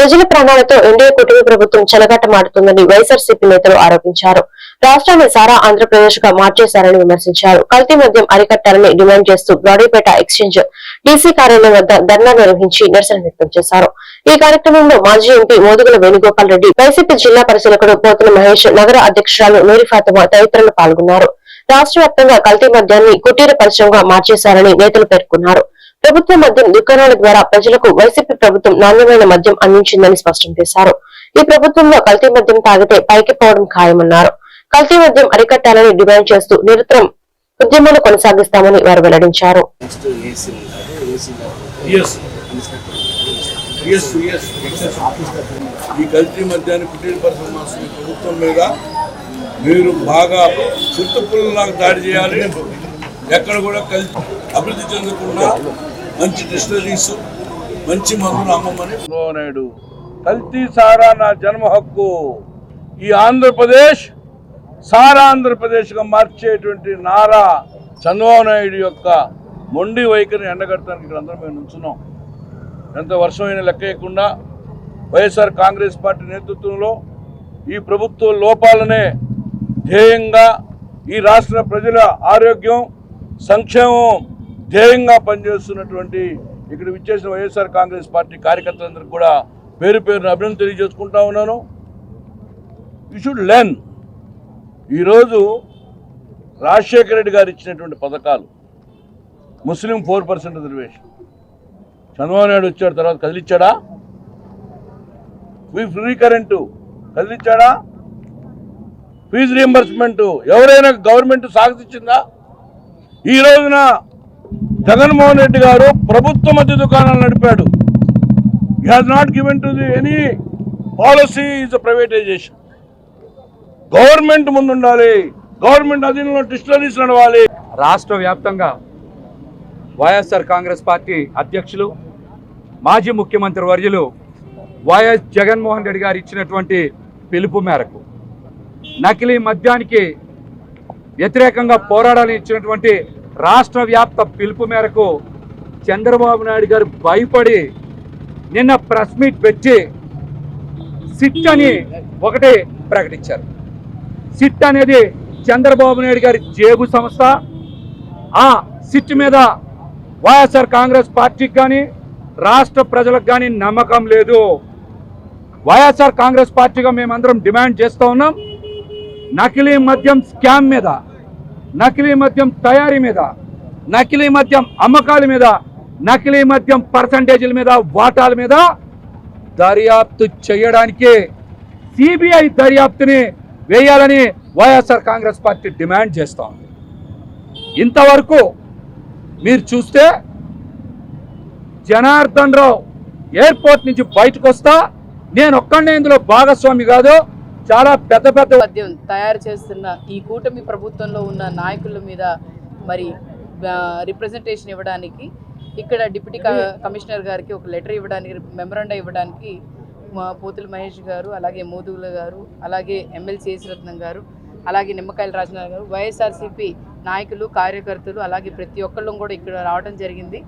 ప్రజల ప్రాణాలతో ఎన్డీఏ కూటమి ప్రభుత్వం చెలగట్టమాడుతుందని వైఎస్ఆర్సీపీ నేతలు ఆరోపించారు. రాష్ట్రాన్ని సారా ఆంధ్రప్రదేశ్గా మార్చేశారని విమర్శించారు. కల్తీ మద్యం అరికట్టాలని డిమాండ్ చేస్తూ బ్రాడీపేట ఎక్స్చేంజ్ డీసీ కార్యాలయం వద్ద ధర్నా నిర్వహించి నిరసన వ్యక్తం చేశారు. ఈ కార్యక్రమంలో మాజీ ఎంపీ మోదుగుల వేణుగోపాల్ రెడ్డి వైసీపీ జిల్లా పరిశీలకుడు పోతుల మహేష్ నగర అధ్యక్షురాలు నూరి ఫాతిమా తదితరులు పాల్గొన్నారు. రాష్ట్ర వ్యాప్తంగా కల్తీ మద్యాన్ని కుటీర పరిశ్రమగా మార్చేశారని నేతలు పేర్కొన్నారు. ప్రభుత్వ మద్యం దుకాణాల ద్వారా ప్రజలకు వైసీపీ ప్రభుత్వం నాణ్యమైన మద్యం అందించిందని స్పష్టం చేశారు. ఈ ప్రభుత్వంలో కల్తీ మద్యం తాగితే పైకి పోవడం ఖాయమన్నారు. కల్తీ మద్యం అరికట్టాలని డిమాండ్ చేస్తూ నిరంతరం ఉద్యమాలు కొనసాగిస్తామని వారు వెల్లడించారు. ఈ కల్తీ మధ్యాన్ని కుటీర పరిశ్రమ ప్రభుత్వం మీద మీరు బాగా చుట్టుపుల్లాగా దాడి చేయాలి. ఎక్కడ కూడా కలిసి అభివృద్ధి చెందకుండా మంచి డిస్టరీస్ మంచి మందులు అమ్మమని చంద్రబాబు నాయుడు కల్తీ సారా నా జన్మ హక్కు. ఈ ఆంధ్రప్రదేశ్ సారా ఆంధ్రప్రదేశ్గా మార్చేటువంటి నారా చంద్రబాబు నాయుడు యొక్క మొండి వైఖరిని ఎండగడటానికి ఇక్కడ అందరం మేము నుంచున్నాం. ఎంత వర్షమైన లెక్కకుండా వైఎస్ఆర్ కాంగ్రెస్ పార్టీ నేతృత్వంలో ఈ ప్రభుత్వ లోపాలనే ధ్యేయంగా ఈ రాష్ట్ర ప్రజల ఆరోగ్యం సంక్షేమం ధ్యేయంగా పనిచేస్తున్నటువంటి ఇక్కడ విచ్చేసిన వైఎస్ఆర్ కాంగ్రెస్ పార్టీ కార్యకర్తలందరికీ కూడా పేరు పేరును అభినందన తెలియజేసుకుంటా ఉన్నాను. యూ షుడ్ లెర్న్ ఈరోజు రాజశేఖర రెడ్డి గారు ఇచ్చినటువంటి పథకాలు Muslim four percent reservation. Chandrababu Naidu వచ్చాడు తర్వాత కదిలిచ్చాడా? ఫ్రీ ఫ్రీ కరెంటు కదిలిచ్చాడా? ఫీజు రియంబర్స్మెంట్ ఎవరైనా గవర్నమెంట్ సాగతిచ్చిందా? ఈ రోజున జగన్మోహన్ రెడ్డి గారు ప్రభుత్వ మధ్య దుకాణాలు నడిపాడు. ఈ has not given to the any policy is privatisation government ముందు ఉండాలి గవర్నమెంట్ అధీనంలో డిస్టరీస్ నడవాలి. రాష్ట్ర వ్యాప్తంగా వైఎస్ఆర్ కాంగ్రెస్ పార్టీ అధ్యక్షులు మాజీ ముఖ్యమంత్రి వర్యులు వైఎస్ జగన్మోహన్ రెడ్డి గారు ఇచ్చినటువంటి పిలుపు మేరకు నకిలీ మద్యానికి వ్యతిరేకంగా పోరాడాలని ఇచ్చినటువంటి రాష్ట్ర వ్యాప్త పిలుపు మేరకు చంద్రబాబు నాయుడు గారు భయపడి నిన్న ప్రెస్ మీట్ పెట్టి సిట్ అని ఒకటి ప్రకటించారు. సిట్ అనేది చంద్రబాబు నాయుడు గారి జేబు సంస్థ. ఆ సిట్ మీద వైఎస్ఆర్ కాంగ్రెస్ పార్టీకి కానీ రాష్ట్ర ప్రజలకు కానీ నమ్మకం లేదు. వైఎస్ఆర్ కాంగ్రెస్ పార్టీగా మేమందరం డిమాండ్ చేస్తూ ఉన్నాం. నకిలీ మద్యం స్కామ్ మీద నకిలీ మద్యం తయారీ మీద నకిలీ మద్యం అమ్మకాల మీద నకిలీ మద్యం పర్సంటేజీల మీద వాటాల మీద దర్యాప్తు చేయడానికి సిబిఐ దర్యాప్తుని వేయాలని వైఎస్ఆర్ కాంగ్రెస్ పార్టీ డిమాండ్ చేస్తూ ఉంది. ఇంతవరకు మీరు చూస్తే జనార్దన్ రావు ఎయిర్పోర్ట్ నుంచి బయటకు వస్తా నేను ఒక్కడే ఇందులో భాగస్వామి కాదు చాలా పెద్ద పెద్ద మద్యం తయారు చేస్తున్న ఈ కూటమి ప్రభుత్వంలో ఉన్న నాయకుల మీద మరి రిప్రజెంటేషన్ ఇవ్వడానికి ఇక్కడ డిప్యూటీ క- కమిషనర్ గారికి ఒక లెటర్ ఇవ్వడానికి మెమరాండా ఇవ్వడానికి మా పోతుల మహేష్ గారు అలాగే మోదుగుల గారు అలాగే ఎమ్మెల్సీ రత్నం గారు అలాగే నిమ్మకాయల రాజనాథ్ గారు వైఎస్ఆర్సీపీ నాయకులు కార్యకర్తలు అలాగే ప్రతి ఒక్కళ్ళు కూడా ఇక్కడ రావడం జరిగింది.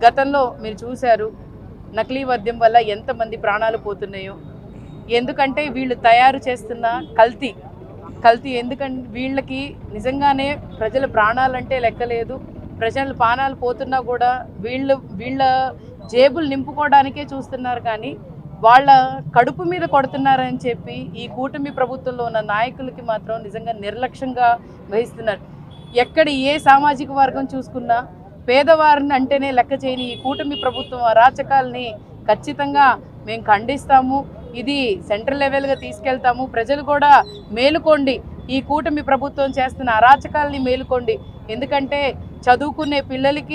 గతంలో మీరు చూశారు నకిలీ మద్యం వల్ల ఎంతమంది ప్రాణాలు పోతున్నాయో ఎందుకంటే వీళ్ళు తయారు చేస్తున్న కల్తీ. కల్తీ ఎందుకంటే వీళ్ళకి నిజంగానే ప్రజల ప్రాణాలంటే లెక్కలేదు ప్రజల ప్రాణాలు పోతున్నా కూడా వీళ్ళు వీళ్ళ జేబులు నింపుకోవడానికే చూస్తున్నారు కానీ వాళ్ళ కడుపు మీద కొడుతున్నారని చెప్పి ఈ కూటమి ప్రభుత్వంలో ఉన్న నాయకులకి మాత్రం నిజంగా నిర్లక్ష్యంగా వహిస్తున్నారు. ఎక్కడ ఏ సామాజిక వర్గం చూసుకున్నా పేదవారిని అంటేనే లెక్క చేయని ఈ కూటమి ప్రభుత్వం అరాచకాల్ని ఖచ్చితంగా మేము ఖండిస్తాము. ఇది సెంట్రల్ లెవెల్గా తీసుకెళ్తాము. ప్రజలు కూడా మేలుకోండి. ఈ కూటమి ప్రభుత్వం చేస్తున్న అరాచకాల్ని మేలుకోండి. ఎందుకంటే చదువుకునే పిల్లలకి